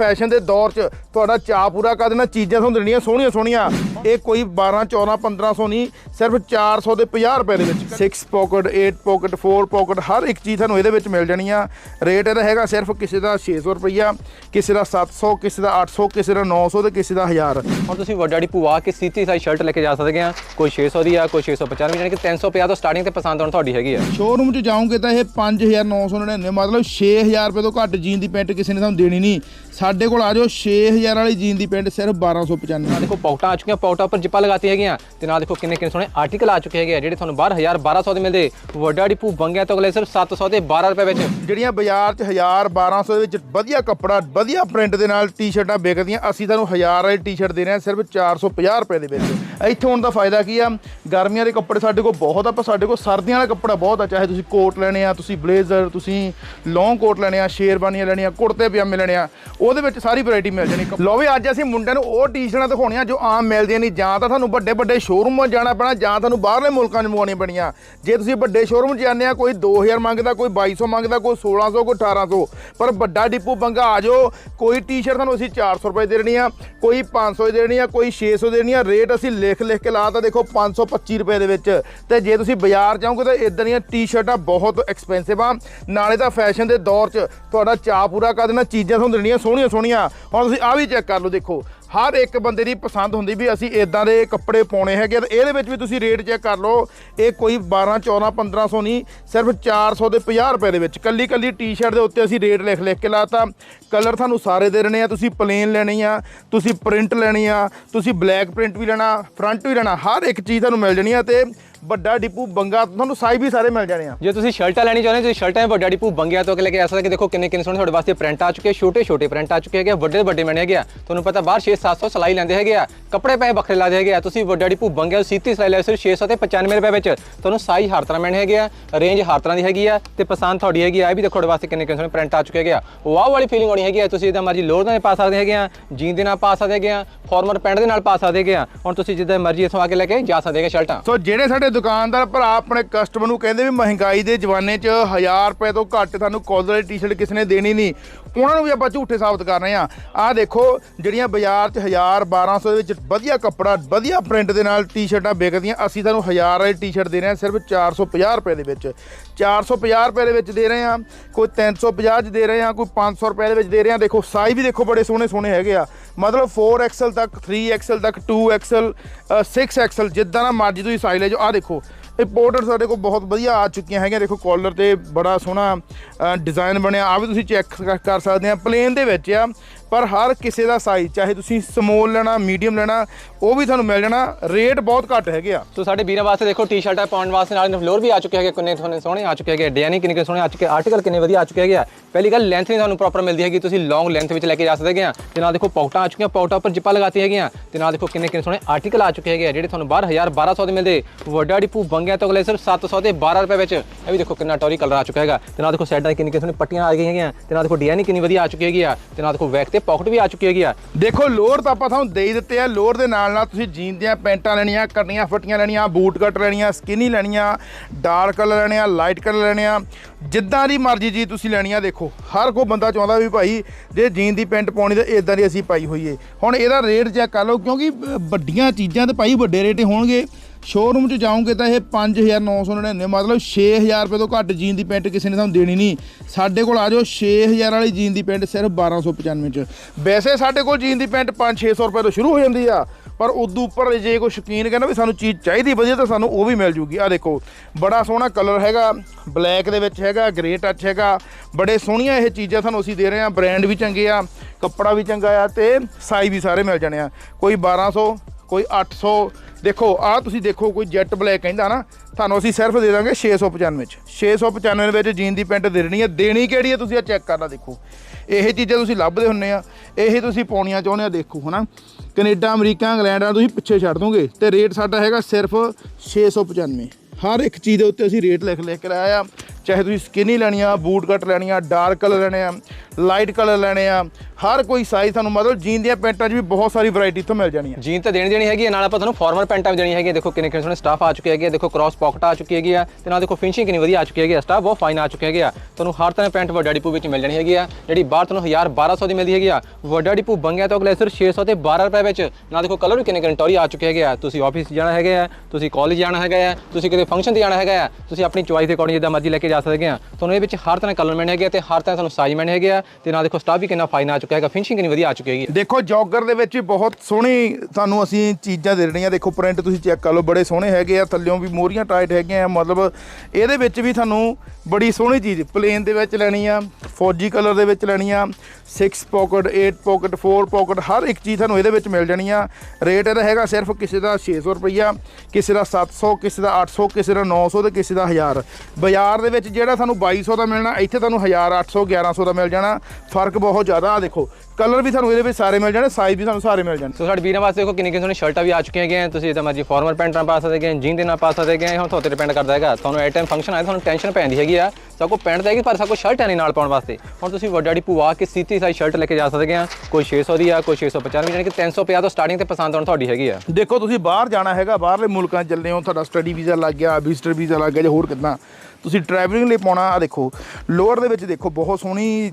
Fashion ਦੇ ਦੌਰ 'ਚ ਤੁਹਾਡਾ ਚਾਅ ਪੂਰਾ ਕਰ ਦੇਣਾ ਚੀਜ਼ਾਂ ਤੁਹਾਨੂੰ ਦੇਣੀਆਂ ਸੋਹਣੀਆਂ ਸੋਹਣੀਆਂ ਇਹ ਕੋਈ 12 14 1500 ਨਹੀਂ ਸਿਰਫ 400 ਦੇ 50 ਰੁਪਏ ਦੇ ਵਿੱਚ। 6 ਪਾਕਟ 8 ਪਾਕਟ 4 ਪਾਕਟ ਹਰ ਇੱਕ ਚੀਜ਼ ਤੁਹਾਨੂੰ ਇਹਦੇ ਵਿੱਚ ਮਿਲ ਜਾਣੀ ਆ। ਰੇਟ ਇਹਦਾ ਹੈਗਾ ਸਿਰਫ ਕਿਸੇ ਦਾ 600 ਰੁਪਈਆ ਕਿਸੇ ਦਾ 700 ਕਿਸੇ ਦਾ 800 ਕਿਸੇ ਦਾ 900 ਤੇ ਕਿਸੇ ਦਾ 1000 ਹੁਣ ਤੁਸੀਂ ਵੱਡਾ ਡੀ ਪੂਆ ਕੇ ਸੀਤੀ ਸਾਈ ਸ਼ਰਟ ਲੈ ਕੇ ਜਾ ਸਕਦੇ ਆ ਕੋਈ 600 ਦੀ ਆ ਕੋਈ 695 ਯਾਨੀ ਕਿ 350 ਤੋਂ ਸਟਾਰਟਿੰਗ ਤੇ ਪਸੰਦ ਆਉਣ ਤੁਹਾਡੀ ਹੈਗੀ ਆ। ਸ਼ੋਰੂਮ 'ਚ ਜਾਓਗੇ ਤਾਂ ਇਹ 5999 ਮਤਲਬ 6000 ਰੁਪਏ ਤੋਂ ਘੱਟ ਜੀਨ ਦੀ ਪੈਂਟ ਕਿਸੇ ਨੇ ਤੁਹਾਨੂੰ ਦੇਣੀ ਨਹੀਂ। ਸਾਡੇ ਕੋਲ ਆ ਜਾਓ 6000 ਵਾਲੀ ਜੀਨ ਦੀ ਪੈਂਟ ਸਿਰਫ 1295 ਦੇਖੋ ਪੌਕਟਾਂ ਆ ਚੁੱਕੀਆਂ ਪੌਕਟਾਂ ਉੱਪਰ ਜਿੱਪਾਂ ਲਗਾਤੀ ਹੈਗੀਆਂ। ਤੇ ਨਾਲ ਦੇਖੋ ਕਿੰਨੇ ਕਿੰਨੇ ਸੋਹਣੇ ਆਰਟੀਕਲ ਆ ਚੁੱਕੇ ਹੈਗੇ ਆ, ਜਿਹੜੇ ਤੁਹਾਨੂੰ 12000 1200 ਦੇ ਮਿਲਦੇ। ਵੱਡਾ ਡਿਪੂ ਬੰਗਿਆ ਤੋਂ ਅਗਲੇ ਸਿਰਫ 700 ਤੇ 12 ਰੁਪਏ ਵਿੱਚ। ਜਿਹੜੀਆਂ ਬਾਜ਼ਾਰ 'ਚ 1000 1200 ਦੇ ਵਿੱਚ ਵਧੀਆ ਕੱਪੜਾ, ਵਧੀਆ ਪ੍ਰਿੰਟ ਦੇ ਨਾਲ ਟੀ-ਸ਼ਰਟਾਂ ਵਿਕਦੀਆਂ, ਅਸੀਂ ਤੁਹਾਨੂੰ 1000 ਵਾਲੀ ਟੀ-ਸ਼ਰਟ ਦੇ ਰਹੇ ਹਾਂ ਸਿਰਫ 450 ਰੁਪਏ ਦੇ ਵਿੱਚ। ਇੱਥੇ ਹੁਣ ਦਾ ਫਾਇਦਾ ਕੀ ਆ? ਗਰਮੀਆਂ ਦੇ ਕੱਪੜੇ ਸਾਡੇ ਕੋਲ ਬਹੁਤ ਆ, ਪਰ ਸਾਡੇ ਕੋਲ ਸਰਦੀਆਂ ਵਾਲਾ ਕੱਪੜਾ ਬਹੁਤ ਆ, ਚਾਹੇ ਤੁਸੀਂ ਕੋਟ ਲੈਣੇ ਆ, ਤੁਸੀਂ ਬਲੇਜ਼ਰ, ਤੁਸੀਂ ਲੌਂਗ ਕੋਟ ਲੈਣੇ ਆ, ਸ਼ੇਰਵਾਨੀਆਂ ਲੈਣੀਆਂ, ਕੁੜਤੇ ਪਜਾਮੇ ਲੈਣੇ ਆ, ਉਹਦੇ ਵਿੱਚ ਸਾਰੀ ਵੈਰਾਈਟੀ ਮਿਲ ਜਾਣੀ। ਲੋ ਵੀ ਅੱਜ ਅਸੀਂ ਮੁੰਡਿਆਂ ਨੂੰ ਉਹ ਟੀ-ਸ਼ਰਟਾਂ ਦਿਖਾਉਣੀਆਂ ਜੋ ਆਮ ਮਿਲਦੀਆਂ ਨਹੀਂ, ਜਾਂ ਤਾਂ ਤੁਹਾਨੂੰ ਵੱਡੇ ਵੱਡੇ ਸ਼ੋਰੂਮਾਂ ਜਾਣਾ ਪੈਣਾ, ਜਾਂ ਤੁਹਾਨੂੰ ਬਾਹਰਲੇ ਮੁਲਕਾਂ 'ਚ ਮੰਗਵਾਉਣੀਆਂ ਪੈਣੀਆਂ। ਜੇ ਤੁਸੀਂ ਵੱਡੇ ਸ਼ੋਰੂਮ 'ਚ ਜਾਂਦੇ ਆ, ਕੋਈ 2000 ਮੰਗਦਾ, ਕੋਈ 2200 ਮੰਗਦਾ, ਕੋਈ 1600 ਕੋਈ 1800 ਪਰ ਵੱਡਾ ਡਿਪੂ ਬੰਗਾ ਆ ਜਾਓ, ਕੋਈ ਟੀ-ਸ਼ਰਟ ਤੁਹਾਨੂੰ ਅਸੀਂ 400 ਰੁਪਏ ਦੇਣੀ ਆ, ਕੋਈ 500 ਦੀ ਦੇਣੀ ਆ, ਕੋਈ 600 ਦੇਣੀ ਆ ਰੇਟ ਅਸੀਂ ਲਿਖ ਲਿਖ ਕੇ ਲਾਤਾ ਦੇਖੋ 525 ਰੁਪਏ ਦੇ ਵਿੱਚ। ਤੇ ਜੇ ਤੁਸੀਂ ਬਾਜ਼ਾਰ ਜਾਓਗੇ ਤਾਂ ਇਦਾਂ ਦੀਆਂ ਟੀ-ਸ਼ਰਟਾਂ ਬਹੁਤ ਐਕਸਪੈਂਸਿਵ ਆ। ਨਾਲੇ ਤਾਂ ਫੈਸ਼ਨ ਦੇ ਦੌਰ 'ਚ ਤੁਹਾਡਾ ਚਾਅ ਪੂਰਾ ਕਰ ਦੇਣਾ, ਚੀਜ਼ਾਂ ਤੁਹਾਨੂੰ ਦੇਣੀਆਂ ਸੋਹਣੀਆਂ ਸੋਹਣੀਆਂ ਹੁਣ ਤੁਸੀਂ ਆ ਵੀ ਚੈੱਕ ਕਰ ਲਓ, ਦੇਖੋ। ਹਰ ਇੱਕ ਬੰਦੇ ਦੀ ਪਸੰਦ ਹੁੰਦੀ ਵੀ ਅਸੀਂ ਇਦਾਂ ਦੇ ਕੱਪੜੇ ਪਾਉਣੇ ਹੈਗੇ ਆ ਤੇ ਇਹਦੇ ਵਿੱਚ ਵੀ ਤੁਸੀਂ ਰੇਟ ਚੈੱਕ ਕਰ ਲਓ, ਇਹ ਕੋਈ 12 14 1500 ਨਹੀਂ, ਸਿਰਫ 400 ਦੇ 50 ਰੁਪਏ ਦੇ ਵਿੱਚ। ਕੱਲੀ ਕੱਲੀ ਟੀ-ਸ਼ਰਟ ਦੇ ਉੱਤੇ ਅਸੀਂ ਰੇਟ ਲਿਖ ਲਿਖ ਕੇ ਲਾਤਾ। ਕਲਰ ਤੁਹਾਨੂੰ ਸਾਰੇ ਦੇ ਰਹੇ ਆ, ਤੁਸੀਂ ਪਲੇਨ ਲੈਣੀ ਆ, ਤੁਸੀਂ ਪ੍ਰਿੰਟ ਲੈਣੀ ਆ, ਤੁਸੀਂ ਬਲੈਕ ਪ੍ਰਿੰਟ ਵੀ ਲੈਣਾ ਫਰੰਟ ਵੀ ਲੈਣਾ, ਹਰ ਇੱਕ ਚੀਜ਼ ਤੁਹਾਨੂੰ ਮਿਲ ਜਾਣੀ ਆ ਤੇ ਵੱਡਾ ਡਿਪੂ ਬੰਗਾ ਤੁਹਾਨੂੰ ਸਾਈਜ਼ ਵੀ ਸਾਰੇ ਮਿਲ ਜਾਣੇ ਆ। ਜੇ ਤੁਸੀਂ ਸ਼ਰਟਾਂ ਲੈਣੀ ਚਾਹੁੰਦੇ ਹੋ ਤੁਸੀਂ ਸ਼ਰਟਾਂ ਵੱਡਾ ਡੀਪੂ ਬੰਗਿਆ ਤੋਂ ਲੈ ਕੇ ਸਕਦੇ ਕਿ ਦੇਖੋ ਕਿੰਨੇ ਕਿੰਨੇ ਸੋਹਣੇ ਤੁਹਾਡੇ ਵਾਸਤੇ ਪ੍ਰਿੰਟ ਆ ਚੁੱਕੇ ਛੋਟੇ ਛੋਟੇ ਪ੍ਰਿੰਟ ਆ ਚੁੱਕੇ ਹੈਗੇ ਵੱਡੇ ਵੱਡੇ ਬਣੇ ਹੈਗੇ ਆ। ਤੁਹਾਨੂੰ ਪਤਾ ਬਾਹਰ 6-700 ਸਿਲਾਈ ਲੈਂਦੇ ਹੈਗੇ ਆ ਕੱਪੜੇ ਪੈਸੇ ਵੱਖਰੇ ਲਾਦੇ ਹੈਗੇ ਆ। ਤੁਸੀਂ ਵੱਡਾ ਡੀਪੂ ਬੰਗਿਆ ਸੀਤੀ ਸਿਲਾਈ ਲੈ ਸਿਰਫ 600 ਤੇ 95 ਰੁਪਏ ਵਿੱਚ। ਤੁਹਾਨੂੰ ਸਾਈਜ਼ ਹਰ ਤਰ੍ਹਾਂ ਮਿਲਣੇ ਹੈਗੇ ਆ ਰੇਂਜ ਹਰ ਤਰ੍ਹਾਂ ਦੀ ਹੈਗੀ ਆ ਤੇ ਪਸੰਦ ਤੁਹਾਡੀ ਹੈਗੀ ਆ। ਇਹ ਵੀ ਦੇਖੋ ਤੁਹਾਡੇ ਵਾਸਤੇ ਕਿੰਨੇ ਕਿੰਨੇ ਸੋਹਣੇ ਪ੍ਰਿੰਟ ਆ ਚੁੱਕੇ ਹੈਗੇ ਆ। ਵਾਹ ਵਾਲੀ ਫੀਲਿੰਗ ਆਉਣੀ ਹੈਗੀ ਆ। ਤੁਸੀਂ ਇਹਦਾ ਮਰਜ਼ੀ ਲੋਅਰ ਨਾਲ ਪਾ ਸਕਦੇ ਹੈਗੇ ਆ ਜੀਨ ਦੇ ਨਾਲ ਪਾ ਸਕਦੇ ਹੈਗੇ ਆ ਫਾਰਮਰ ਪੈਂਟ ਦੇ ਨਾਲ ਪਾ ਸਕਦੇ ਹੈਗੇ ਆ। ਹੁਣ ਤੁਸੀਂ ਜਿੱਦਾਂ ਮਰਜ਼ੀ ਇੱਥੋਂ ਆ ਕੇ ਲੈ ਕੇ ਜਾ ਸਕਦੇ ਹੈਗੇ ਸ਼ਰਟਾਂ। ਸੋ ਜਿਹੜੇ ਸਾਡੇ ਦੁਕਾਨਦਾਰ ਭਰਾ ਆਪਣੇ ਕਸਟਮਰ ਨੂੰ ਕਹਿੰਦੇ ਵੀ ਮਹਿੰਗਾਈ ਦੇ ਜ਼ਮਾਨੇ 'ਚ 1000 ਰੁਪਏ ਤੋਂ ਘੱਟ ਤੁਹਾਨੂੰ ਕਾਲਰ ਵਾਲੀ ਟੀ-ਸ਼ਰਟ ਕਿਸੇ ਨੇ ਦੇਣੀ ਨਹੀਂ। ਉਹਨਾਂ ਨੂੰ ਵੀ ਆਪਾਂ ਝੂਠੇ ਸਾਬਤ ਕਰ ਰਹੇ ਆ ਆਹ ਦੇਖੋ, ਜਿਹੜੀਆਂ ਬਾਜ਼ਾਰ 'ਚ 1000 1200 ਦੇ ਵਿੱਚ ਵਧੀਆ ਕੱਪੜਾ, ਵਧੀਆ ਪ੍ਰਿੰਟ ਦੇ ਨਾਲ ਟੀ-ਸ਼ਰਟਾਂ ਵਿਕਦੀਆਂ, ਅਸੀਂ ਤੁਹਾਨੂੰ 1000 ਵਾਲੀ ਟੀ-ਸ਼ਰਟ ਦੇ ਰਹੇ ਹਾਂ ਸਿਰਫ 450 ਰੁਪਏ ਦੇ ਵਿੱਚ। 450 ਰੁਪਏ ਦੇ ਵਿੱਚ ਦੇ ਰਹੇ ਆ ਕੋਈ 350 ਚ ਦੇ ਰਹੇ ਆ ਕੋਈ 500 ਰੁਪਏ ਦੇ ਵਿੱਚ ਦੇ ਰਹੇ ਆ ਦੇਖੋ ਸਾਈਜ਼ ਵੀ ਦੇਖੋ ਬੜੇ ਸੋਹਣੇ ਸੋਹਣੇ ਹੈਗੇ ਆ। ਮਤਲਬ 4XL ਤੱਕ 3XL ਤੱਕ 2XL 6XL ਜਿੱਦਾਂ ਦਾ ਮਰਜ਼ੀ ਤੁਸੀਂ ਸਾਈਜ਼ ਲੈ ਜਾਓ। ਆ ਦੇਖੋ ਇਹ ਪਾਊਡਰ ਸਾਡੇ ਕੋਲ ਬਹੁਤ ਵਧੀਆ ਆ ਚੁੱਕੀਆਂ ਹੈਗੀਆਂ। ਦੇਖੋ ਕਾਲਰ ਤੇ ਬੜਾ ਸੋਹਣਾ ਡਿਜ਼ਾਈਨ ਬਣਿਆ। ਆ ਵੀ ਤੁਸੀਂ ਚੈੱਕ ਕਰ ਸਕਦੇ ਆ। ਪਲੇਨ ਦੇ ਵਿੱਚ ਆ। ਪਰ ਹਰ ਕਿਸੇ ਦਾ ਸਾਈਜ਼ ਚਾਹੇ ਤੁਸੀਂ ਸਮੋਲ ਲੈਣਾ ਮੀਡੀਅਮ ਲੈਣਾ, ਉਹ ਵੀ ਤੁਹਾਨੂੰ ਮਿਲ ਜਾਣਾ। ਰੇਟ ਬਹੁਤ ਘੱਟ ਹੈਗੇ ਆ। ਸੋ ਸਾਡੇ ਵੀਰਾਂ ਵਾਸਤੇ ਦੇਖੋ ਟੀ-ਸ਼ਰਟਾਂ ਪਾਉਣ ਵਾਸਤੇ ਨਾਲ ਫਲੋਰ ਵੀ ਆ ਚੁੱਕੇ ਹੈਗੇ। ਕਿੰਨੇ ਸੋਹਣੇ ਸੋਹਣੇ ਆ ਚੁੱਕੇ ਹੈਗੇ। ਡਿਜ਼ਾਈਨਿੰਗ ਕਿੰਨੇ ਸੋਹਣੇ ਆ ਚੁੱਕੇ। ਆਰਟੀਕਲ ਕਿੰਨੇ ਵਧੀਆ ਆ ਚੁੱਕੇ ਹੈਗੇ ਪਹਿਲੀ ਗੱਲ ਲੈਂਥ ਨਹੀਂ ਤੁਹਾਨੂੰ ਪ੍ਰੋਪਰ ਮਿਲਦੀ ਹੈਗੀ। ਤੁਸੀਂ ਲੌਂਗ ਲੈਂਥ ਵਿੱਚ ਲੈ ਕੇ ਜਾ ਸਕਦੇ ਹੈਗੇ ਆ। ਤੇ ਨਾਲ ਦੇਖੋ ਪੌਕਟਾਂ ਆ ਚੁੱਕੀਆਂ। ਪੌਕਟਾਂ ਉੱਪਰ ਜਿੱਪਾਂ ਲਗਾਤੀ ਹੈਗੀਆਂ। ਤੇ ਨਾਲ ਦੇਖੋ ਕਿੰਨੇ ਕਿੰਨੇ ਸੋਹਣੇ ਆਰਟੀਕਲ ਆ ਚੁੱਕੇ ਹੈਗੇ ਜਿਹੜੇ ਤੁਹਾਨੂੰ 12000 1200 ਦੇ ਮਿਲਦੇ। ਵੱਡਾ ਡੀਪੂ ਬੰਗਿਆ ਤੋਂ ਅਗਲੇ ਸਿਰਫ 700 ਤੇ 12 ਰੁਪਏ ਵਿੱਚ। ਇਹ ਵੀ ਦੇਖੋ ਕਿੰਨਾ ਟੌਰੀ ਕਲਰ ਆ ਚੁੱਕਾ ਹੈਗਾ। ਤੇ ਨਾਲ ਦੇਖੋ ਸਾਈਡਾਂ ਕਿੰਨੀ ਕਿੰਨੀ ਪੱਟੀਆਂ ਆ ਗਈਆਂ ਹੈਗੀਆਂ। ਤੇ ਨਾਲ ਦੇਖੋ ਡਿਜ਼ਾਈਨਿੰਗ ਕਿੰਨੀ ਵਧੀਆ ਆ ਚੁੱਕੀ ਹੈਗੀ ਆ। ਤੇ ਨਾਲ ਦੇਖੋ ਵੈਕ ਤੇ ਪਾਕਟ ਵੀ ਆ ਚੁੱਕੀ ਹੈਗੀ ਆ। ਦੇਖੋ ਲੋਅਰ ਤਾਂ ਆਪਾਂ ਤੁਹਾਨੂੰ ਦੇ ਹੀ ਦਿੱਤੇ ਆ। ਲੋਅਰ ਦੇ ਨਾਲ ਨਾਲ ਤੁਸੀਂ ਜੀਨ ਦੀਆਂ ਪੈਂਟਾਂ ਲੈਣੀਆਂ ਕਰਨੀਆਂ ਫੱਟੀਆਂ ਲੈਣੀਆਂ, ਬੂਟ ਕੱਟ ਲੈਣੀਆਂ ਸਕਿਨੀ ਲੈਣੀਆਂ ਡਾਰਕ ਕਲਰ ਲੈਣੀਆਂ ਲਾਈਟ ਕਲਰ ਲੈਣੀਆਂ। ਜਿੱਦਾਂ ਦੀ ਮਰਜ਼ੀ ਜੀ ਤੁਸੀਂ ਲੈਣੀਆਂ ਦੇਖੋ। ਹਰ ਕੋਈ ਬੰਦਾ ਚਾਹੁੰਦਾ ਵੀ ਭਾਈ ਜੇ ਜੀਨ ਦੀ ਪੈਂਟ ਪਾਉਣੀ ਤਾਂ ਇਦਾਂ ਦੀ ਅਸੀਂ ਪਾਈ ਹੋਈ ਏ ਹੁਣ ਇਹਦਾ ਰੇਟ ਚੈੱਕ ਕਰ ਲਓ, ਕਿਉਂਕਿ ਵੱਡੀਆਂ ਚੀਜ਼ਾਂ ਤੇ ਭਾਈ ਵੱਡੇ ਰੇਟ ਹੋਣਗੇ। ਸ਼ੋਰੂਮ 'ਚ ਜਾਓਗੇ ਤਾਂ ਇਹ 5999 ਮਤਲਬ 6000 ਰੁਪਏ ਤੋਂ ਘੱਟ ਜੀਨ ਦੀ ਪੈਂਟ ਕਿਸੇ ਨੇ ਤੁਹਾਨੂੰ ਦੇਣੀ ਨਹੀਂ। ਸਾਡੇ ਕੋਲ ਆ ਜਾਓ 6000 ਵਾਲੀ ਜੀਨ ਦੀ ਪੈਂਟ ਸਿਰਫ 1295 ਚ। ਵੈਸੇ ਸਾਡੇ ਕੋਲ ਜੀਨ ਦੀ ਪੈਂਟ 5-600 ਰੁਪਏ ਤੋਂ ਸ਼ੁਰੂ ਹੋ ਜਾਂਦੀ ਆ, ਪਰ ਉਦੋਂ ਉੱਪਰ ਜੇ ਕੋਈ ਸ਼ੌਕੀਨ ਕਹਿੰਦਾ ਵੀ ਸਾਨੂੰ ਚੀਜ਼ ਚਾਹੀਦੀ ਵਧੀਆ ਤਾਂ ਸਾਨੂੰ ਉਹ ਵੀ ਮਿਲ ਜੂਗੀ। ਆ ਦੇਖੋ, ਬੜਾ ਸੋਹਣਾ ਕਲਰ ਹੈਗਾ, ਬਲੈਕ ਦੇ ਵਿੱਚ ਹੈਗਾ ਗ੍ਰੇ ਟੱਚ ਹੈਗਾ, ਬੜੇ ਸੋਹਣੀਆਂ ਇਹ ਚੀਜ਼ਾਂ ਤੁਹਾਨੂੰ ਅਸੀਂ ਦੇ ਰਹੇ ਹਾਂ। ਬ੍ਰਾਂਡ ਵੀ ਚੰਗੇ ਆ, ਕੱਪੜਾ ਵੀ ਚੰਗਾ ਆ ਤੇ ਸਾਈਜ਼ ਵੀ ਸਾਰੇ ਮਿਲ ਜਾਣੇ ਆ। ਕੋਈ 1200 ਕੋਈ 800 ਦੇਖੋ ਆ ਤੁਸੀਂ ਦੇਖੋ, ਕੋਈ ਜੈਟ ਬਲੈਕ ਕਹਿੰਦਾ ਨਾ, ਤੁਹਾਨੂੰ ਅਸੀਂ ਸਿਰਫ ਦੇ ਦਾਂਗੇ 695 ਚ। 695 ਦੇ ਵਿੱਚ ਜੀਨ ਦੀ ਪੈਂਟ ਦੇ ਦੇਣੀ ਹੈ। ਦੇਣੀ ਕਿਹੜੀ ਹੈ? ਤੁਸੀਂ ਆ ਚੈੱਕ ਕਰਨਾ ਦੇਖੋ। ਇਹ ਚੀਜ਼ਾਂ ਤੁਸੀਂ ਲੱਭਦੇ ਹੁੰਨੇ ਆ। ਇਹ ਤੁਸੀਂ ਪਾਉਣੀਆਂ ਚਾਹੁੰਦੇ ਆ ਦੇਖੋ, ਹਨਾ? ਕੈਨੇਡਾ, ਅਮਰੀਕਾ, ਇੰਗਲੈਂਡ ਆ ਤੁਸੀਂ ਪਿੱਛੇ ਛੱਡ ਦੋਗੇ ਤੇ ਰੇਟ ਸਾਡਾ ਹੈਗਾ ਸਿਰਫ 695 ਹਰ ਇੱਕ ਚੀਜ਼ ਦੇ ਉੱਤੇ ਅਸੀਂ ਰੇਟ ਲਿਖ ਲਿਖ ਕੇ ਲਾਇਆ ਆ। ਚਾਹੇ ਤੁਸੀਂ ਸਕਿਨੀ ਲੈਣੀ ਆ ਬੂਟ ਕੱਟ ਲੈਣੀ ਆ ਡਾਰਕ ਕਲਰ ਲੈਣੇ ਆ ਲਾਈਟ ਕਲਰ ਲੈਣੇ ਆ ਹਰ ਕੋਈ ਸਾਈਜ਼ ਤੁਹਾਨੂੰ ਮਤਲਬ ਜੀਨ ਦੀਆਂ ਪੈਂਟਾਂ 'ਚ ਵੀ ਬਹੁਤ ਸਾਰੀ ਵੈਰਾਈਟੀ ਇੱਥੋਂ ਮਿਲ ਜਾਣੀ ਆ। ਜੀਨ ਤਾਂ ਦੇਣੀ ਦੇਣੀ ਹੈਗੀ ਹੈ, ਨਾਲ ਆਪਾਂ ਤੁਹਾਨੂੰ ਫਾਰਮਲ ਪੈਂਟਾਂ ਵੀ ਦੇਣੀ ਹੈਗੀ ਦੇਖੋ ਕਿੰਨੇ ਕਿੰਨੇ ਸੋਹਣੇ ਸਟਾਫ ਆ ਚੁੱਕੇ ਹੈਗੇ ਦੇਖੋ ਕ੍ਰਾਸ ਪਾਕਟ ਆ ਚੁੱਕੀ ਹੈਗੀ ਆ ਤੇ ਨਾਲ ਦੇਖੋ ਫਿਨਿਸ਼ਿੰਗ ਕਿੰਨੀ ਵਧੀਆ ਆ ਚੁੱਕੀ ਹੈਗੀ ਆ ਸਟਾਫ ਬਹੁਤ ਫਾਈਨ ਆ ਚੁੱਕੇ ਹੈਗੇ ਆ। ਤੁਹਾਨੂੰ ਹਰ ਤਰ੍ਹਾਂ ਪੈਂਟ ਵੱਡਾ ਡਿਪੂ ਵਿੱਚ ਮਿਲ ਜਾਣੀ ਹੈਗੀ ਆ ਜਿਹੜੀ ਬਾਹਰ ਤੁਹਾਨੂੰ 1000 1200 ਦੀ ਮਿਲਦੀ ਹੈਗੀ ਆ। ਵੱਡਾ ਡਿਪੂ ਬੰਗਿਆ ਤੋਂ ਅਗਲੇ ਸਿਰ 600 ਤੇ 12 ਰੁਪਏ ਵਿੱਚ। ਨਾਲ ਦੇਖੋ ਕਲਰ ਵੀ ਕਿੰਨੇ ਕਿੰਨੇ ਟੌਰੀ ਆ ਚੁੱਕੇ ਹੈਗੇ ਆ। ਤੁਸੀਂ ਆਫਿਸ ਜਾਣਾ ਹੈਗਾ ਆ ਤੁਸੀਂ ਕਾਲਜ ਜਾਣਾ ਹੈਗਾ ਆ ਤੁਸੀਂ ਕਿਤੇ ਫੰਕਸ਼ਨ ਤੇ ਜਾਣਾ ਹੈਗਾ ਆ ਤੁਸੀਂ ਆਪਣੀ ਚੁਆਇਸ ਦੇ ਅਕੋਰਡਿੰਗ ਜਿੱਦਾਂ ਮਰਜ਼ੀ ਲੈ ਕੇ ਜਾ ਸਕਦੇ ਆ ਤੁਹਾਨੂੰ ਇਹ ਵਿੱਚ ਹਰ ਤਰ੍ਹਾਂ ਕਲਰ ਮਿਲਣੇ ਹੈਗੇ ਆ ਤੇ ਹਰ ਤਰ੍ਹਾਂ ਤੁਹਾਨੂੰ ਸਾਈਜ਼ ਮਿਲਣੇ ਹੈਗੇ ਆ ਤੇ ਨਾਲ ਦੇਖੋ ਸਟਾਫ ਵੀ ਕਿੰਨਾ ਫਾਈਨ ਆ ਚੁੱਕਾ ਹੈਗਾ। ਫਿਨਿਸ਼ਿੰਗ ਕਿੰਨੀ ਵਧੀਆ ਆ ਚੁੱਕੀ ਹੈਗੀ। ਦੇਖੋ, ਜੌਗਰ ਦੇ ਵਿੱਚ ਵੀ ਬਹੁਤ ਸੋਹਣੀ ਤੁਹਾਨੂੰ ਅਸੀਂ ਚੀਜ਼ਾਂ ਦੇ ਰਹੀਆਂ ਦੇਖੋ ਪ੍ਰਿੰਟ ਤੁਸੀਂ ਚੈੱਕ ਕਰ ਲਓ, ਬੜੇ ਸੋਹਣੇ ਹੈਗੇ ਆ, ਥੱਲਿਓਂ ਵੀ ਮੋਰੀਆਂ ਟਾਈਟ ਹੈਗੀਆਂ ਆ। ਮਤਲਬ ਇਹਦੇ ਵਿੱਚ ਵੀ ਤੁਹਾਨੂੰ ਬੜੀ ਸੋਹਣੀ ਚੀਜ਼ ਪਲੇਨ ਦੇ ਵਿੱਚ ਲੈਣੀ ਆ, ਫੌਜੀ ਕਲਰ ਦੇ ਵਿੱਚ ਲੈਣੀ ਆ 6 ਪਾਕਟ 8 ਪਾਕਟ 4 ਪਾਕਟ ਹਰ ਇੱਕ ਚੀਜ਼ ਤੁਹਾਨੂੰ ਇਹਦੇ ਵਿੱਚ ਮਿਲ ਜਾਣੀ ਆ। ਰੇਟ ਇਹਦਾ ਹੈਗਾ ਸਿਰਫ ਕਿਸੇ ਦਾ 600 ਰੁਪਈਆ, ਕਿਸੇ ਦਾ 700 ਕਿਸੇ ਦਾ 800 ਕਿਸੇ ਦਾ 900 ਤੇ ਕਿਸੇ ਦਾ 1000 ਬਾਜ਼ਾਰ ਦੇ ਵਿੱਚ ਜਿਹੜਾ ਤੁਹਾਨੂੰ 2200 ਦਾ ਮਿਲਣਾ, ਇੱਥੇ ਤੁਹਾਨੂੰ 1000 800 1100 ਦਾ ਮਿਲ ਜਾਣਾ। ਫ਼ਰਕ ਬਹੁਤ ਜ਼ਿਆਦਾ ਆ ਦੇਖੋ ਕਲਰ ਵੀ ਤੁਹਾਨੂੰ ਇਹਦੇ ਵਿੱਚ ਸਾਰੇ ਮਿਲ ਜਾਣੇ ਸਾਈਜ਼ ਵੀ ਤੁਹਾਨੂੰ ਸਾਰੇ ਮਿਲ ਜਾਣੇ। ਸੋ ਸਾਡੇ ਵੀਰਾਂ ਵਾਸਤੇ ਦੇਖੋ ਕਿੰਨੀ ਕਿੰਨੀ ਸੋਹਣੀ ਸ਼ਰਟਾਂ ਵੀ ਆ ਚੁੱਕੀਆਂ ਹੈਗੀਆਂ ਤੁਸੀਂ ਜਿੱਦਾਂ ਮਰਜ਼ੀ ਫਾਰਮਲ ਪੈਂਟਾਂ ਪਾ ਸਕਦੇ ਹੈਗੇ ਜੀਨ ਦੇ ਨਾਲ ਪਾ ਸਕਦੇ ਹੈਗੇ ਹੁਣ ਤੁਹਾਡੇ ਤੇ ਡਿਪੈਂਡ ਕਰਦਾ ਹੈਗਾ। ਤੁਹਾਨੂੰ ਐਟ ਟਾਈਮ ਫੰਕਸ਼ਨ ਆਏ ਤੁਹਾਨੂੰ ਟੈਨਸ਼ਨ ਪੈਂਦੀ ਹੈਗੀ ਆ। ਸਭ ਕੋ ਪੈਂਟ ਤਾਂ ਹੈਗੀ ਪਰ ਸਭ ਕੋ ਸ਼ਰਟ ਨਹੀਂ ਨਾਲ ਪਾਉਣ ਵਾਸਤੇ। ਹੁਣ ਤੁਸੀਂ ਵੱਡਾ ਡੀ ਪੂਆ ਕੇ ਸੀਤੀ ਸਾਈਜ਼ ਸ਼ਰਟ ਲੈ ਕੇ ਜਾ ਸਕਦੇ ਆ। ਕੋਈ 600 ਦੀ ਆ ਕੋਈ 695 ਯਾਨੀ ਕਿ 350 ਤੋਂ ਸਟਾਰਟਿੰਗ ਤੇ ਪਸੰਦ ਆਉਣ ਤੁਹਾਡੀ ਹੈਗੀ ਆ। ਦੇਖੋ ਤੁਸੀਂ ਬਾਹਰ ਜਾਣਾ ਹੈਗਾ ਬਾਹਰਲੇ ਮੁਲਕਾਂ 'ਚ ਚੱਲੇ ਹੋ ਤੁਹਾਡਾ ਸਟੱਡੀ ਵੀਜ਼ਾ ਲੱਗ ਗਿਆ ਵਿਜ਼ਟਰ ਵੀਜ਼ਾ ਲੱਗ ਗਿਆ ਜਾਂ ਹੋਰ ਕਿੱਦਾਂ। ਤੁਸੀਂ ਟਰੈਵਲਿੰਗ ਲਈ ਪਾਉਣਾ ਆ ਦੇਖੋ ਲੋਅਰ ਦੇ ਵਿੱਚ ਦੇਖੋ ਬਹੁਤ ਸੋਹਣੀ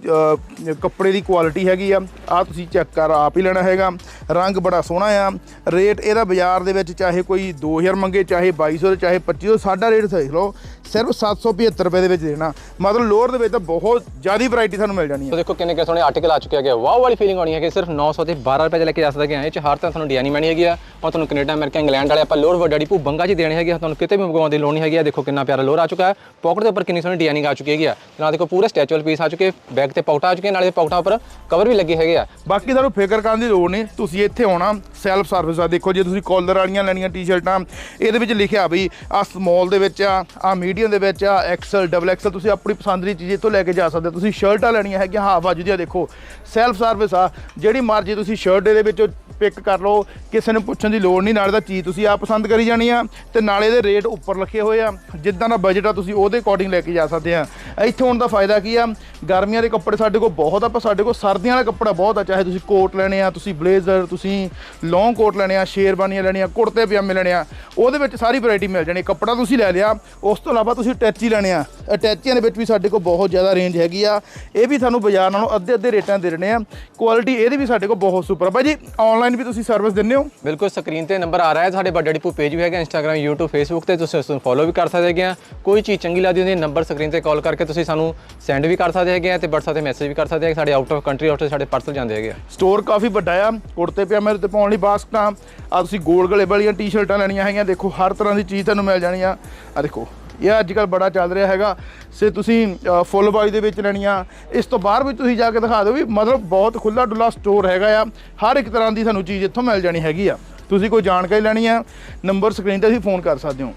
ਕੱਪੜੇ ਦੀ ਕੁਆਲਿਟੀ ਹੈਗੀ ਆ। ਆ ਤੁਸੀਂ ਚੈੱਕ ਕਰ, ਆਪ ਹੀ ਲੈਣਾ ਹੈਗਾ। ਰੰਗ ਬੜਾ ਸੋਹਣਾ ਆ। ਰੇਟ ਇਹਦਾ ਬਾਜ਼ਾਰ ਦੇ ਵਿੱਚ ਚਾਹੇ ਕੋਈ 2000 ਮੰਗੇ, ਚਾਹੇ 2200 ਤੇ ਚਾਹੇ 2500 ਸਾਡਾ ਰੇਟ ਦੇਖ ਲਓ, ਸਿਰਫ 775 ਰੁਪਏ ਦੇ ਵਿੱਚ ਦੇਣਾ। ਮਤਲਬ ਲੋਅਰ ਦੇ ਵਿੱਚ ਤਾਂ ਬਹੁਤ ਜ਼ਿਆਦਾ ਵੈਰਾਈਟੀ ਤੁਹਾਨੂੰ ਮਿਲ ਜਾਣੀ ਹੈ ਦੇਖੋ ਕਿੰਨੇ ਕਿੰਨੇ ਸੋਹਣੇ ਆਰਟੀਕਲ ਆ ਚੁੱਕੇ ਹੈਗੇ ਵਾਓ ਵਾਲੀ ਫੀਲਿੰਗ ਆਉਣੀ ਹੈ ਹੈਗੀ, ਸਿਰਫ 900 ਤੇ 12 ਰੁਪਏ 'ਚ ਲੈ ਕੇ ਜਾ ਸਕਦੇ ਆ। ਇਹ ਚ ਹਰ ਤਰ੍ਹਾਂ ਤੁਹਾਨੂੰ ਡਿਜ਼ਾਈਨ ਮਿਲਣੀ ਹੈਗੀ ਆ। ਔਰ ਤੁਹਾਨੂੰ ਕੈਨੇਡਾ, ਅਮਰੀਕਾ, ਇੰਗਲੈਂਡ ਵਾਲੇ ਆਪਾਂ ਲੋਅਰ ਵੱਡਾ ਡੀਪੂ ਬੰਗਾ 'ਚ ਦੇਣੇ ਹੈਗੇ ਆ। ਤੁਹਾਨੂੰ ਕਿਤੇ ਵੀ ਮੰਗਵਾਉਣ ਦੀ ਲੋੜ ਨਹੀਂ ਹੈਗੀ ਆ। ਦੇਖੋ ਕਿੰਨਾ ਪਿਆਰਾ ਲੋਅਰ ਆ ਚੁੱਕਾ ਹੈ। ਪਾਕਟ ਦੇ ਉੱਪਰ ਕਿੰਨੀ ਸੋਹਣੀ ਡਿਜ਼ਾਈਨਿੰਗ ਆ ਚੁੱਕੀ ਹੈਗੀ ਆ। ਤੇ ਨਾਲ ਦੇਖੋ ਪੂਰੇ ਸਟੈਚੂਅਲ ਪੀਸ ਆ ਚੁੱਕੇ ਬੈਗ ਤੇ ਪਾਕਟਾਂ ਆ ਚੁੱਕੇ, ਨਾਲੇ ਪਾਕਟਾਂ ਉੱਪਰ ਕਵਰ ਵੀ ਲੱਗੇ ਹੈਗੇ ਆ। ਬਾਕੀ ਤੁਹਾਨੂੰ ਫਿਕਰ ਕਰਨ ਦੀ ਲੋੜ ਨਹੀਂ। ਤੁਸੀਂ ਇੱਥੇ ਆਉਣਾ ਸੈਲਫ ਸਰਵਿਸ ਆ। ਦੇਖੋ ਜੇ ਤੁਸੀਂ ਕਾਲਰ ਵਾਲੀਆਂ ਲੈਣੀਆਂ ਟੀ-ਸ਼ਰਟਾਂ ਇਹਦੇ ਵਿੱਚ ਲਿਖਿਆ ਵੀ ਆ ਸਮਾਲ ਦੇ ਵਿੱਚ ਆ ਆ ਮੀਡੀਅਮ ਦੇ ਵਿੱਚ ਆ ਐਕਸਲ ਡਬਲ ਐਕਸਲ ਤੁਸੀਂ ਆਪਣੀ ਪਸੰਦ ਦੀ ਚੀਜ਼ ਇੱਥੋਂ ਲੈ ਕੇ ਜਾ ਸਕਦੇ ਤੁਸੀਂ ਸ਼ਰਟਾਂ ਲੈਣੀਆਂ ਹੈਗੀਆਂ ਹਾਫ ਬਾਜੂ ਦੀਆਂ ਦੇਖੋ। ਸੈਲਫ ਸਰਵਿਸ ਆ। ਜਿਹੜੀ ਮਰਜ਼ੀ ਤੁਸੀਂ ਸ਼ਰਟ ਇਹਦੇ ਵਿੱਚੋਂ ਪਿਕ ਕਰ ਲਓ, ਕਿਸੇ ਨੂੰ ਪੁੱਛਣ ਦੀ ਲੋੜ ਨਹੀਂ। ਨਾਲੇ ਤਾਂ ਚੀਜ਼ ਤੁਸੀਂ ਆਪ ਪਸੰਦ ਕਰੀ ਜਾਣੀ ਆ ਤੇ ਨਾਲੇ ਦੇ ਰੇਟ ਉੱਪਰ ਲਿਖੇ ਹੋਏ ਆ। ਜਿੱਦਾਂ ਦਾ ਬਜਟ ਆ, ਤੁਸੀਂ ਉਹਦੇ ਅਕੋਰਡਿੰਗ ਲੈ ਕੇ ਜਾ ਸਕਦੇ ਆ। ਇੱਥੇ ਹੋਣ ਦਾ ਫਾਇਦਾ ਕੀ ਆ? ਗਰਮੀਆਂ ਦੇ ਕੱਪੜੇ ਸਾਡੇ ਕੋਲ ਬਹੁਤ ਆ, ਪਰ ਸਾਡੇ ਕੋਲ ਸਰਦੀਆਂ ਵਾਲਾ ਕੱਪੜਾ ਬਹੁਤ ਆ, ਚਾਹੇ ਤੁਸੀਂ ਕੋਟ ਲੈਣੇ ਆ, ਤੁਸੀਂ ਬਲੇਜ਼ਰ, ਤੁਸੀਂ ਲੌਂਗ ਕੋਟ ਲੈਣੇ ਆ, ਸ਼ੇਰਵਾਨੀਆਂ ਲੈਣੀਆਂ, ਕੁੜਤੇ ਪਜਾਮੇ ਲੈਣੇ ਆ, ਉਹਦੇ ਵਿੱਚ ਸਾਰੀ ਵੈਰਾਈਟੀ ਮਿਲ ਜਾਣੀ। ਕੱਪੜਾ ਤੁਸੀਂ ਲੈ ਲਿਆ, ਉਸ ਤੋਂ ਇਲਾਵਾ ਤੁਸੀਂ ਅਟੈਚੀ ਲੈਣੇ ਆ। ਅਟੈਚੀਆਂ ਦੇ ਵਿੱਚ ਵੀ ਸਾਡੇ ਕੋਲ ਬਹੁਤ ਜ਼ਿਆਦਾ ਰੇਂਜ ਹੈਗੀ ਆ। ਇਹ ਵੀ ਤੁਹਾਨੂੰ ਬਾਜ਼ਾਰ ਨਾਲੋਂ ਅੱਧੇ ਅੱਧੇ ਰੇਟਾਂ ਦੇ ਰਹੇ ਆ। ਕੁਆਲਿਟੀ ਇਹਦੀ ਵੀ ਸਾਡੇ ਕੋਲ ਬਹੁਤ ਸੁਪਰ ਆ। ਭਾਈ ਜੀ ਆਨਲਾਈਨ ਵੀ ਤੁਸੀਂ ਸਰਵਿਸ ਦਿੰਦੇ ਹੋ? ਬਿਲਕੁਲ ਸਕਰੀਨ ਤੇ ਨੰਬਰ ਆ ਰਿਹਾ ਹੈ। ਸਾਡੇ ਵੱਡਾ ਡਿਪੂ ਪੇਜ ਵੀ ਹੈਗਾ ਇੰਸਟਾਗ੍ਰam YouTube, Facebook ਤੇ ਤੁਸੀਂ ਉਸ ਨੂੰ ਫੋਲੋ ਵੀ ਕਰ ਸਕਦੇ ਹੈਗੇ ਕੋਈ ਚੀਜ਼ ਚੰਗੀ ਲੱਗਦੀ ਹੁੰਦੀ ਨੰਬਰ ਸਕਰੀਨ ਤੇ ਕਾਲ ਕਰਕੇ ਤੁਸੀਂ ਸਾਨੂੰ ਸੈਂਡ ਵੀ ਕਰ ਸਕਦੇ ਹੈਗੇ ਆ ਤੇ WhatsApp ਤੇ ਮੈਸੇਜ ਵੀ ਕਰ ਸਕਦੇ ਹੈਗੇ ਸਾਡੇ ਆਊਟ ਆਫ ਕੰਟਰੀ ਆਊਟ ਸਾਡੇ ਪਾਰਸਲ ਜਾਂਦੇ ਹੈਗੇ ਆ। ਸਟੋਰ ਕਾਫੀ ਵੱਡਾ ਆ, ਕੁੜਤੇ ਪਜਾਮੇ ਦੇ ਉੱਤੇ ਪਾਉਣ ਲਈ ਬਾਸਕਟਾਂ ਆ ਤੁਸੀਂ ਗੋਲ ਗਲੇ ਵਾਲੀਆਂ ਟੀ-ਸ਼ਰਟਾਂ ਲੈਣੀਆਂ ਹੈਗੀਆਂ, ਦੇਖੋ ਹਰ ਤਰ੍ਹਾਂ ਦੀ ਚੀਜ਼ ਤੁਹਾਨੂੰ ਮਿਲ ਜਾਣੀ ਆ। ਆ ਦੇਖੋ, ਇਹ ਅੱਜ ਕੱਲ ਬੜਾ ਚੱਲ ਰਿਹਾ ਹੈਗਾ, ਸੇ ਤੁਸੀਂ ਫੁੱਲ ਬਾਈ ਦੇ ਵਿੱਚ ਲੈਣੀਆਂ। ਇਸ ਤੋਂ ਬਾਹਰ ਵੀ ਤੁਸੀਂ ਜਾ ਕੇ ਦਿਖਾ ਦਿਓ ਵੀ ਮਤਲਬ ਬਹੁਤ ਖੁੱਲਾ ਡੁੱਲਾ ਸਟੋਰ ਹੈਗਾ ਆ, ਹਰ ਇੱਕ ਤਰ੍ਹਾਂ ਦੀ ਸਾਨੂੰ ਚੀਜ਼ ਇੱਥੋਂ ਮਿਲ ਜਾਣੀ ਹੈਗੀ ਆ। ਤੁਸੀਂ ਕੋਈ ਜਾਣਕਾਰੀ ਲੈਣੀ ਆ ਨੰਬਰ ਸਕਰੀਨ ਤੇ ਤੁਸੀਂ ਫੋਨ ਕਰ ਸਕਦੇ ਹੋ।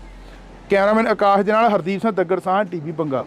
ਕੈਮਰਾਮੈਨ ਆਕਾਸ਼ ਦੇ ਨਾਲ ਹਰਦੀਪ ਸਿੰਘ ਦੱਗੜ ਸਾਹ ਟੀਵੀ ਬੰਗਾ।